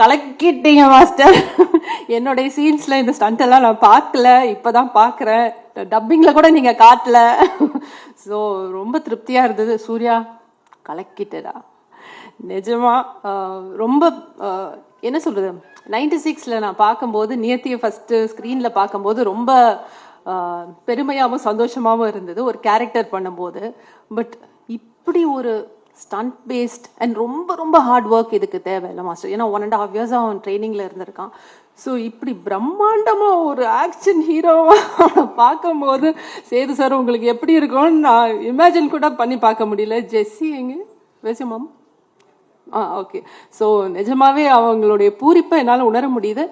கலக்கிட்டீங்க master என்னுடைய சீன்ஸ்ல இந்த stunt எல்லாம் நான் பார்க்கல இப்பதான் பார்க்குறேன். டப்பிங்ல கூட நீங்க காட்டல. ஸோ ரொம்ப திருப்தியா இருந்தது. சூர்யா கலக்கிட்டடா. நிஜமா ரொம்ப என்ன சொல்றது? நைன்டி சிக்ஸ்ல நான் பார்க்கும்போது நியத்தியை ஃபர்ஸ்ட் ஸ்க்ரீன்ல பார்க்கும்போது ரொம்ப பெருமையாகவும் சந்தோஷமாகவும் இருந்தது. ஒரு கேரக்டர் பண்ணும்போது. பட் இப்படி ஒரு ஸ்டண்ட் பேஸ்ட் அண்ட் ரொம்ப ரொம்ப ஹார்ட் ஒர்க் இதுக்கு தேவை இல்லை மாஸ்டர் ஏன்னா ஒன் அண்ட் ஹாஃப் இயர்ஸ் அவன் ட்ரைனிங்ல இருந்திருக்கான். ஸோ இப்படி பிரம்மாண்டமாக ஒரு ஆக்ஷன் ஹீரோவாக பார்க்கும்போது சேது சார் உங்களுக்கு எப்படி இருக்கும்னு நான் இமேஜின் கூட பண்ணி பார்க்க முடியல. ஜெஸ்ஸி எங்க? பேசுமாம் ஆ ஓகே ஸோ நிஜமாவே அவங்களுடைய பூரிப்பை என்னால் உணர முடியுது.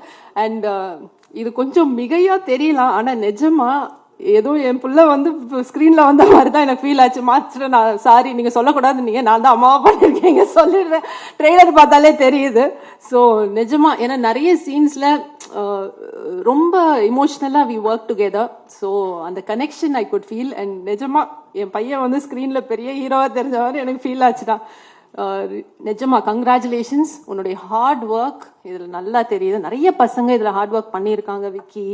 அண்ட் uh, இது கொஞ்சம் மிகையாக தெரியலாம். ஆனால் நிஜமாக ஏதோ என் பிள்ளை வந்து ஸ்க்ரீனில் வந்த மாதிரி தான் எனக்கு ஃபீல் ஆச்சு. மாஸ்டர் நான் சாரி நீங்கள் சொல்லக்கூடாது நீங்கள் நான் தான் அம்மாவை பண்ணியிருக்கீங்க சொல்லிடுறேன். ட்ரெய்லர் பார்த்தாலே தெரியுது. ஸோ நிஜமா ஏன்னா நிறைய சீன்ஸில் ரொம்ப இமோஷ்னலாக வி ஒர்க் டுகெதர் ஸோ அந்த connection I good feel and நிஜமா என் பையன் வந்து ஸ்க்ரீனில் பெரிய ஹீரோவாக தெரிஞ்ச மாதிரி எனக்கு ஃபீல் ஆச்சு தான் நிஜமா கங்க்ராச்சுலேஷன்ஸ் உன்னுடைய ஹார்ட் ஒர்க் இதில் நல்லா தெரியுது. நிறைய பசங்க இதில் ஹார்ட் ஒர்க் பண்ணியிருக்காங்க விக்கி.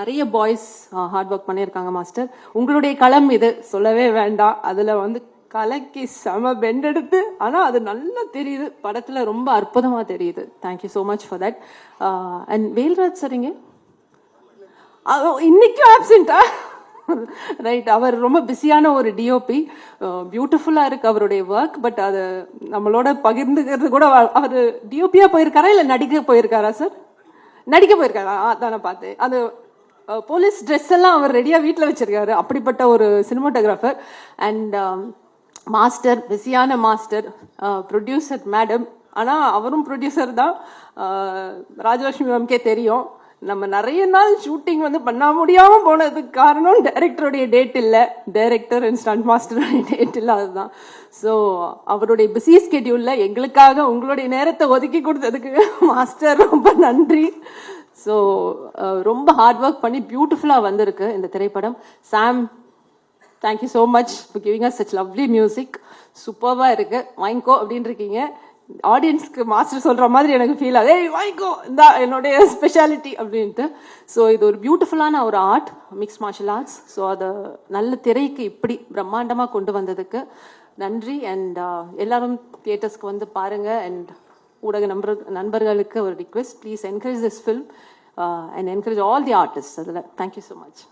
நிறைய பாய்ஸ் ஹார்ட் ஒர்க் பண்ணியிருக்காங்க மாஸ்டர் உங்களுடைய களம் இது. சொல்லவே வேண்டாம். அதில் வந்து கலக்கி செம பெண்டெடுத்து ஆனால் அது நல்லா தெரியுது. படத்தில் ரொம்ப அற்புதமாக தெரியுது. Thank you so much for that and Velraj சரிங்க இன்னைக்கும் ஆப்சென்ட்டா ரைட் அவர் ரொம்ப பிஸியான ஒரு டிஓபி பியூட்டிஃபுல்லாக uh, இருக்கு அவருடைய ஒர்க் பட் அது நம்மளோட பகிர்ந்துக்கிறது கூட அவர் டிஓபியாக போயிருக்காரா இல்லை நடிக்க போயிருக்காரா சார் நடிக்க போயிருக்காரா? அதான் பார்த்தேன். அது uh, போலீஸ் ட்ரெஸ் எல்லாம் அவர் ரெடியாக வீட்டில் வச்சிருக்காரு. அப்படிப்பட்ட ஒரு சினிமாட்டோகிராஃபர் அண்ட் மாஸ்டர் பிஸியான மாஸ்டர் ப்ரொடியூசர் மேடம் ஆனால் அவரும் ப்ரொடியூசர் தான். Uh, ராஜலட்சுமி மேம்கே தெரியும். நம்ம நிறைய நாள் ஷூட்டிங் வந்து பண்ண முடியாம போனதுக்கு காரணம் டைரக்டருடைய டேட் இல்ல. டைரக்டர் அண்ட் ஸ்டண்ட் மாஸ்டருடைய டேட் இல்ல அதுதான். ஸோ அவருடைய பிஸி ஸ்கெடியூல்ல எங்களுக்காக உங்களுடைய நேரத்தை ஒதுக்கி கொடுத்ததுக்கு மாஸ்டர் ரொம்ப நன்றி. ஸோ ரொம்ப ஹார்ட் ஒர்க் பண்ணி பியூட்டிஃபுல்லாக வந்திருக்கு இந்த திரைப்படம். Sam thank you so much for giving us such lovely music சூப்பர்வாக இருக்கு. வாங்கிக்கோ அப்படின்னு இருக்கீங்க ஆடியன்ஸ்க்கு மாஸ்டர் சொல்கிற மாதிரி எனக்கு ஃபீல் ஆகுது. ஏய் வாங்கிக்கோ இந்த என்னுடைய ஸ்பெஷாலிட்டி அப்படின்ட்டு. ஸோ இது ஒரு பியூட்டிஃபுல்லான ஒரு art mix martial arts so அதை நல்ல திரைக்கு இப்படி பிரம்மாண்டமாக கொண்டு வந்ததுக்கு நன்றி. அண்ட் uh, எல்லாரும் தியேட்டர்ஸ்க்கு வந்து பாருங்கள் அண்ட் ஊடக நண்பர் நண்பர்களுக்கு ஒரு request please encourage this film and encourage all the artist அதில் தேங்க்யூ ஸோ மச்